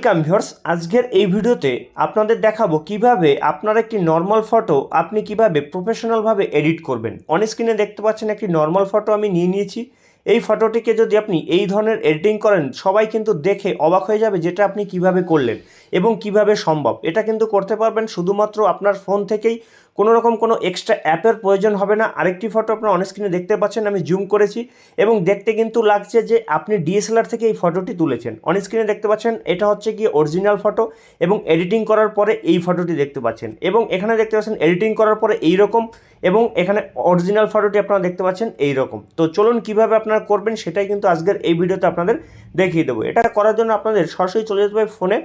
Welcome viewers আজকের এই ভিডিওতে আপনাদের দেখাবো কীভাবে আপনার একটি নর্মাল ফটো আপনি কীভাবে প্রফেশনালভাবে এডিট করবেন। অন স্ক্রিনে দেখতে পাচ্ছেন একটি নর্মাল ফটো আমি নিয়ে নিয়েছি। এই ফটোটিকে যদি আপনি এই ধরনের এডিটিং করেন, সবাই কিন্তু দেখে অবাক হয়ে যাবে যেটা আপনি কীভাবে করলেন এবং কীভাবে সম্ভব। এটা কিন্তু করতে পারবেন শুধুমাত্র আপনার ফোন থেকেই। কোনো রকম কোনো এক্সট্রা অ্যাপের প্রয়োজন হবে না। আরেকটি ফটো আপনার স্ক্রিনে দেখতে পাচ্ছেন, আমি জুম করেছি এবং দেখতে কিন্তু লাগছে যে আপনি ডিএসএলআর থেকে এই ফটোটি তুলেছেন। অন স্ক্রিনে দেখতে পাচ্ছেন, এটা হচ্ছে কি অরিজিনাল ফটো এবং এডিটিং করার পরে এই ফটোটি দেখতে পাচ্ছেন। এবং এখানে দেখতে পাচ্ছেন এডিটিং করার পরে এই রকম এবং এখানে অরিজিনাল ফটোটি আপনারা দেখতে পাচ্ছেন এই রকম তো চলুন কীভাবে আপনারা করবেন, সেটাই কিন্তু আজকের এই ভিডিওতে আপনাদের দেখিয়ে দেবো। এটা করার জন্য আপনাদের সরাসরি চলে যেতে হবে ফোনে।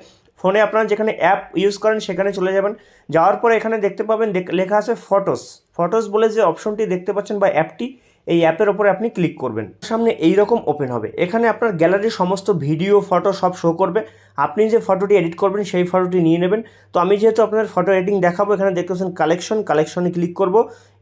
ফোনে আপনারা যেখানে অ্যাপ ইউজ করেন, সেখানে চলে যাবেন। যাওয়ার পরে এখানে দেখতে পাবেন লেখা আছে ফটোস ফটোস বলে যে অপশনটি দেখতে পাচ্ছেন বা অ্যাপটি এই অ্যাপের ওপরে আপনি ক্লিক করবেন। সামনে এই রকম ওপেন হবে। এখানে আপনার গ্যালারির সমস্ত ভিডিও ফটো সব শো করবে। আপনি যে ফটোটি এডিট করবেন, সেই ফটোটি নিয়ে নেবেন। তো আমি যেহেতু আপনাদের ফটো এডিটিং দেখাবো, এখানে দেখতে পাচ্ছেন কালেকশন কালেকশনে ক্লিক করব।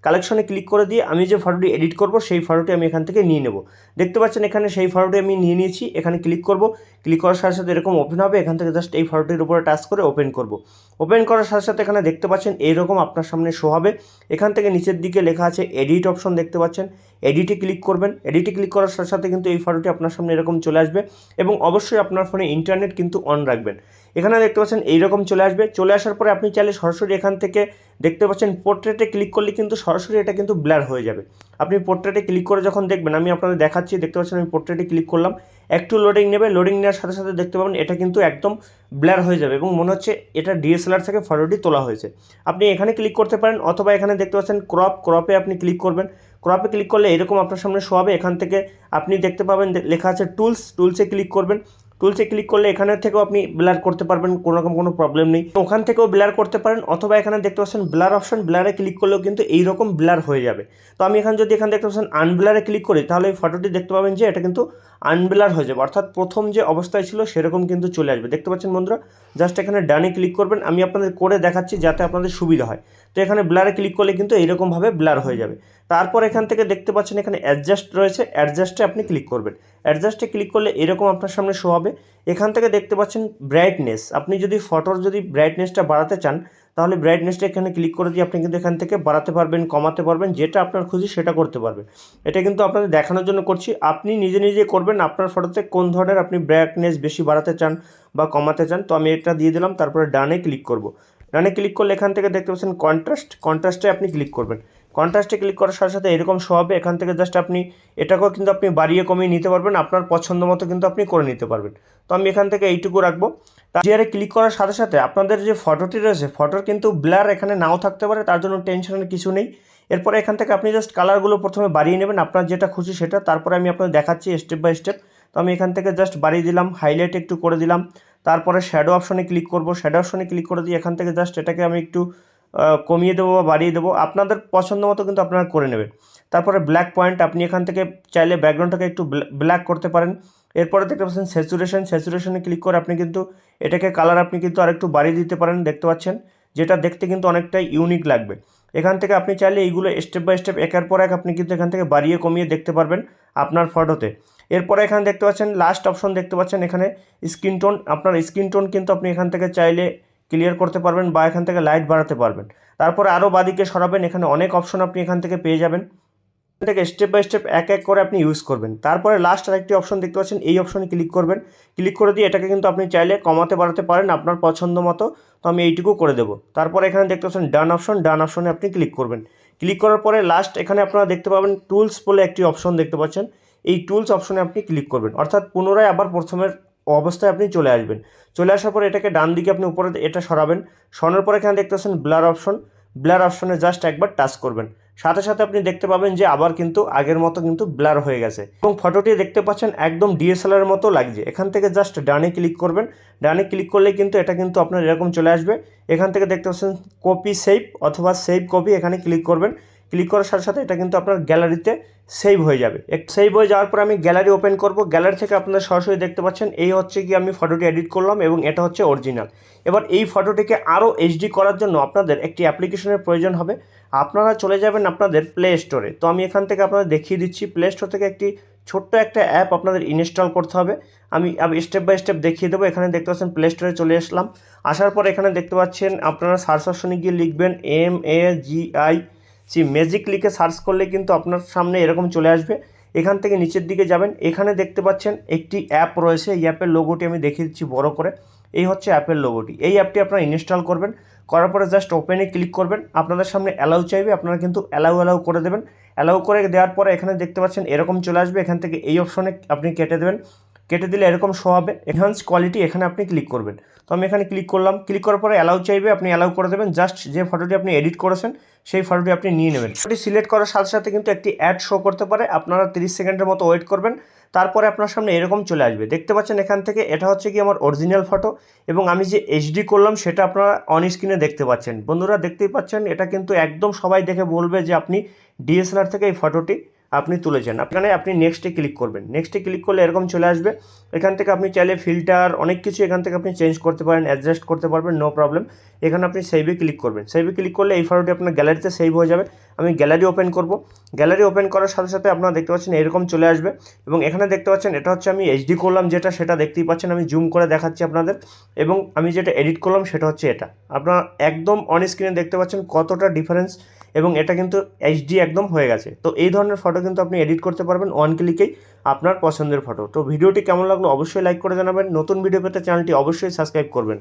কালেকশনে ক্লিক করে দিয়ে আমি যে ফটোটি এডিট করব, সেই ফটোটি আমি এখান থেকে নিয়ে নেব। দেখতে পাচ্ছেন এখানে সেই ফটোটি আমি নিয়ে নিয়েছি, এখানে ক্লিক করব। ক্লিক করার সাথে সাথে এরকম ওপেন হবে, এখান থেকে জাস্ট এই ফটোটির উপরে টাচ করে ওপেন করব। ওপেন করার সাথে সাথে এখানে দেখতে পাচ্ছেন, এইরকম আপনার সামনে শো হবে। এখান থেকে নিচের দিকে লেখা আছে এডিট অপশন দেখতে পাচ্ছেন। এডিটে ক্লিক করবেন। এডিটে ক্লিক করার সাথে সাথে কিন্তু এই ফটোটি আপনার সামনে এরকম চলে আসবে এবং অবশ্যই আপনার ফোনে ইন্টারনেট কিন্তু অন রাখবেন। এখানে দেখতে পাচ্ছেন, এইরকম চলে আসবে। চলে আসার পরে আপনি চাইলে সরাসরি এখান থেকে দেখতে পাচ্ছেন পোর্ট্রেটে ক্লিক করলে কিন্তু সরাসরি এটা কিন্তু ব্লার হয়ে যাবে। আপনি পোর্ট্রেটে ক্লিক করে যখন দেখবেন, আমি আপনাদের দেখাচ্ছি, দেখতে পাচ্ছেন আমি পোর্ট্রেটে ক্লিক করলাম। একটু লোডিং নেবে লোডিং নেওয়ার সাথে সাথে দেখতে পাবেন এটা কিন্তু একদম ব্লার হয়ে যাবে এবং মনে হচ্ছে এটা ডিএসএলআর থেকে ফটোটি তোলা হয়েছে। আপনি এখানে ক্লিক করতে পারেন অথবা এখানে দেখতে পাচ্ছেন ক্রপ ক্রপে আপনি ক্লিক করবেন। ক্রপে ক্লিক করলে এরকম আপনার সামনে শো হবে। এখান থেকে আপনি দেখতে পাবেন লেখা আছে টুলস টুলসে ক্লিক করবেন। টুলসে ক্লিক করলে এখানে থেকেও আপনি ব্লার করতে পারবেন, কোনো রকম কোনো প্রবলেম নেই। ওখান থেকেও ব্লার করতে পারেন, অথবা এখানে দেখতে পাচ্ছেন ব্লার অপশন ব্লারে ক্লিক করলেও কিন্তু এইরকম ব্লার হয়ে যাবে। তো আমি এখানে যদি এখানে দেখতে পাচ্ছেন আনব্লারে ক্লিক করি, তাহলে এই ফটোটি দেখতে পাবেন যে এটা কিন্তু আনব্লার হয়ে যাবে। অর্থাৎ প্রথম যে অবস্থায় ছিল সেরকম কিন্তু চলে আসবে। দেখতে পাচ্ছেন বন্ধুরা জাস্ট এখানে ডানে ক্লিক করবেন, আমি আপনাদের করে দেখাচ্ছি যাতে আপনাদের সুবিধা হয়। তো এখানে ব্লারে ক্লিক করলে কিন্তু এইরকমভাবে ব্লার হয়ে যাবে। তারপর এখান থেকে দেখতে পাচ্ছেন এখানে অ্যাডজাস্ট রয়েছে। অ্যাডজাস্টে আপনি ক্লিক করবেন। অ্যাডজাস্টে ক্লিক করলে এরকম আপনার সামনে শো হবে। এখান থেকে দেখতে পাচ্ছেন ব্রাইটনেস আপনি যদি ফটোর যদি ব্রাইটনেসটা বাড়াতে চান, তাহলে ব্রাইটনেসটা এখানে ক্লিক করে দিয়ে আপনি কিন্তু এখান থেকে বাড়াতে পারবেন, কমাতে পারবেন, যেটা আপনার খুশি সেটা করতে পারবেন। এটা কিন্তু আপনাদের দেখানোর জন্য করছি। আপনি নিজে নিজে করবেন আপনার ফটোতে কোন ধরনের আপনি ব্রাইটনেস বেশি বাড়াতে চান বা কমাতে চান। তো আমি এটা দিয়ে দিলাম, তারপরে ডানে ক্লিক করব। ডানে ক্লিক করলে এখান থেকে দেখতে পাচ্ছেন কন্ট্রাস্ট কন্ট্রাস্টে আপনি ক্লিক করবেন। কন্ট্রাস্টে ক্লিক করার সাথে সাথে এরকম শো হবে। এখান থেকে জাস্ট আপনি এটাকেও কিন্তু আপনি বাড়িয়ে কমিয়ে নিতে পারবেন। আপনার পছন্দ মতো কিন্তু আপনি করে নিতে পারবেন। তো আমি এখান থেকে এইটুকু রাখব। জিয়ারে ক্লিক করার সাথে সাথে আপনাদের যে ফটোটি রয়েছে ফটোর কিন্তু ব্লার এখানে নাও থাকতে পারে, তার জন্য টেনশনের কিছু নেই। এরপরে এখান থেকে আপনি জাস্ট কালারগুলো প্রথমে বাড়িয়ে নেবেন। আপনার যেটা খুশি সেটা। তারপরে আমি আপনাদের দেখাচ্ছি স্টেপ বাই স্টেপ তো আমি এখান থেকে জাস্ট বাড়িয়ে দিলাম হাইলাইট একটু করে দিলাম। তারপরে শ্যাডো অপশনে ক্লিক করব। শ্যাডো অপশনে ক্লিক করে দিয়ে এখান থেকে জাস্ট এটাকে আমি একটু কমিয়ে দেবো বা বাড়িয়ে দেবো, আপনাদের পছন্দ মতো কিন্তু আপনারা করে নেবেন। তারপরে ব্ল্যাক পয়েন্ট আপনি এখান থেকে চাইলে ব্যাকগ্রাউন্ডটাকে একটু ব্ল্যাক করতে পারেন। এরপরে দেখতে পাচ্ছেন স্যাচুরেশন স্যাচুরেশনে ক্লিক করে আপনি কিন্তু এটাকে কালার আপনি কিন্তু আরেকটু বাড়িয়ে দিতে পারেন, দেখতে পাচ্ছেন। যেটা দেখতে কিন্তু অনেকটাই ইউনিক লাগবে। এখান থেকে আপনি চাইলে এইগুলো স্টেপ বাই স্টেপ একের পর এক আপনি কিন্তু এখান থেকে বাড়িয়ে কমিয়ে দেখতে পারবেন আপনার ফটোতে এরপরে এখানে দেখতে পাচ্ছেন লাস্ট অপশন দেখতে পাচ্ছেন এখানে স্ক্রিন টোন আপনার স্ক্রিন টোন কিন্তু আপনি এখান থেকে চাইলে ক্লিয়ার করতে পারবেন বা এখান থেকে লাইট বাড়াতে পারবেন। তারপরে আরও বাদিকে সরাবেন, এখানে অনেক অপশন আপনি এখান থেকে পেয়ে যাবেন। এখান থেকে স্টেপ বাই স্টেপ এক এক করে আপনি ইউজ করবেন। তারপরে লাস্ট আরেকটি অপশন দেখতে পাচ্ছেন, এই অপশনে ক্লিক করবেন। ক্লিক করে দিয়ে এটাকে কিন্তু আপনি চাইলে কমাতে বাড়াতে পারেন আপনার পছন্দ মতো। তো আমি এইটুকু করে দেবো। তারপরে এখানে দেখতে পাচ্ছেন ডান অপশন ডান অপশনে আপনি ক্লিক করবেন। ক্লিক করার পরে লাস্ট এখানে আপনারা দেখতে পাবেন টুলস বলে একটি অপশন দেখতে পাচ্ছেন। এই টুলস অপশনে আপনি ক্লিক করবেন। অর্থাৎ পুনরায় আবার প্রথমের অবস্থায় আপনি চলে আসবেন। চলে আসার পরে এটাকে ডান দিকে আপনি উপরে এটা সরাবেন। সরানোর পরে এখানে দেখতে পাচ্ছেন ব্লার অপশন ব্লার অপশনে জাস্ট একবার টাচ করবেন। সাথে সাথে আপনি দেখতে পাবেন যে আবার কিন্তু আগের মতো কিন্তু ব্লার হয়ে গেছে। এবং ফটোটি দেখতে পাচ্ছেন একদম ডিএসএলআর মতো লাগছে। এখান থেকে জাস্ট ডানে ক্লিক করবেন। ডানে ক্লিক করলে কিন্তু এটা কিন্তু আপনার এরকম চলে আসবে। এখান থেকে দেখতে পাচ্ছেন কপি সেভ অথবা সেভ কপি এখানে ক্লিক করবেন। ক্লিক করার সাথে সাথে এটা কিন্তু আপনার গ্যালারিতে সেভ হয়ে যাবে। সেভ হয়ে যাওয়ার পর আমি গ্যালারি ওপেন করব। গ্যালারি থেকে আপনারা সরাসরি দেখতে পাচ্ছেন, এই হচ্ছে কি আমি ফটোটি এডিট করলাম এবং এটা হচ্ছে অরিজিনাল এবার এই ফটোটিকে আরও এইচডি করার জন্য আপনাদের একটি অ্যাপ্লিকেশনের প্রয়োজন হবে। আপনারা চলে যাবেন আপনাদের প্লে স্টোরে তো আমি এখান থেকে আপনাদের দেখিয়ে দিচ্ছি প্লে স্টোর থেকে একটি ছোট্ট একটা অ্যাপ আপনাদের ইনস্টল করতে হবে। আমি স্টেপ বাই স্টেপ দেখিয়ে দেবো। এখানে দেখতে পাচ্ছেন প্লে স্টোরে চলে আসলাম। আসার পর এখানে দেখতে পাচ্ছেন, আপনারা সার্চ অপশনে গিয়ে লিখবেন M A G I C magic লিখে সার্চ করলে কিন্তু আপনার সামনে এরকম চলে আসবে। এখান থেকে নিচের দিকে যাবেন। এখানে দেখতে পাচ্ছেন একটি অ্যাপ রয়েছে। এই অ্যাপের লোগোটি আমি দেখিয়ে দিচ্ছি বড় করে। এই হচ্ছে অ্যাপের লোগোটি এই অ্যাপটি আপনারা ইনস্টল করবেন। করার পরে জাস্ট ওপেনে ক্লিক করবেন। আপনাদের সামনে অ্যালাউ চাইবে। আপনারা কিন্তু অ্যালাউ অ্যালাউ করে দেবেন। অ্যালাউ করে দেওয়ার পরে এখানে দেখতে পাচ্ছেন এরকম চলে আসবে। এখান থেকে এই অপশনে আপনি কেটে দেবেন। কেটে দিলে এরকম শো হবে। এনহান্স কোয়ালিটি এখানে আপনি ক্লিক করবেন। তো আমি এখানে ক্লিক করলাম। ক্লিক করার পরে অ্যালাউ চাইবে, আপনি অ্যালাউ করে দেবেন। জাস্ট যে ফটোটি আপনি এডিট করেছেন, সেই ফটোটি আপনি নিয়ে নেবেন। ফটোটি সিলেক্ট করার সাথে সাথে কিন্তু একটি অ্যাড শো করতে পারে। আপনারা তিরিশ সেকেন্ডের মতো ওয়েট করবেন। তারপরে আপনার সামনে এরকম চলে আসবে। দেখতে পাচ্ছেন এখান থেকে, এটা হচ্ছে কি আমার অরিজিনাল ফটো এবং আমি যে এইচডি করলাম, সেটা আপনারা অন স্ক্রিনে দেখতে পাচ্ছেন। বন্ধুরা, দেখতেই পাচ্ছেন, এটা কিন্তু একদম সবাই দেখে বলবে যে আপনি ডিএসএলআর থেকে এই ফটোটি আপনি তুলেছেন এখানে আপনি নেক্সটে ক্লিক করবেন। নেক্সটে ক্লিক করলে এরকম চলে আসবে। এখান থেকে আপনি চাইলে ফিল্টার অনেক কিছু এখান থেকে আপনি চেঞ্জ করতে পারেন অ্যাডজাস্ট করতে পারবেন নো প্রবলেম এখানে আপনি সেভে ক্লিক করবেন। সেভে ক্লিক করলে এই ফটোটি আপনার গ্যালারিতে সেভ হয়ে যাবে। আমি গ্যালারি ওপেন করব। গ্যালারি ওপেন করার সাথে সাথে আপনারা দেখতে পাচ্ছেন এরকম চলে আসবে। এবং এখানে দেখতে পাচ্ছেন, এটা হচ্ছে আমি এইচডি করলাম যেটা, সেটা দেখতেই পাচ্ছেন। আমি জুম করে দেখাচ্ছি আপনাদের। এবং আমি যেটা এডিট করলাম, সেটা হচ্ছে এটা। আপনারা একদম অন স্ক্রিনে দেখতে পাচ্ছেন কতটা ডিফারেন্স এবং এটা কিন্তু এইচডি একদম হয়ে গেছে। তো এই ধরনের ফটো কিন্তু আপনি এডিট করতে পারবেন ওয়ান ক্লিকেই আপনার পছন্দের ফটো তো ভিডিওটি কেমন লাগল অবশ্যই লাইক করে জানাবেন। নতুন ভিডিও পেতে চ্যানেলটি অবশ্যই সাবস্ক্রাইব করবেন।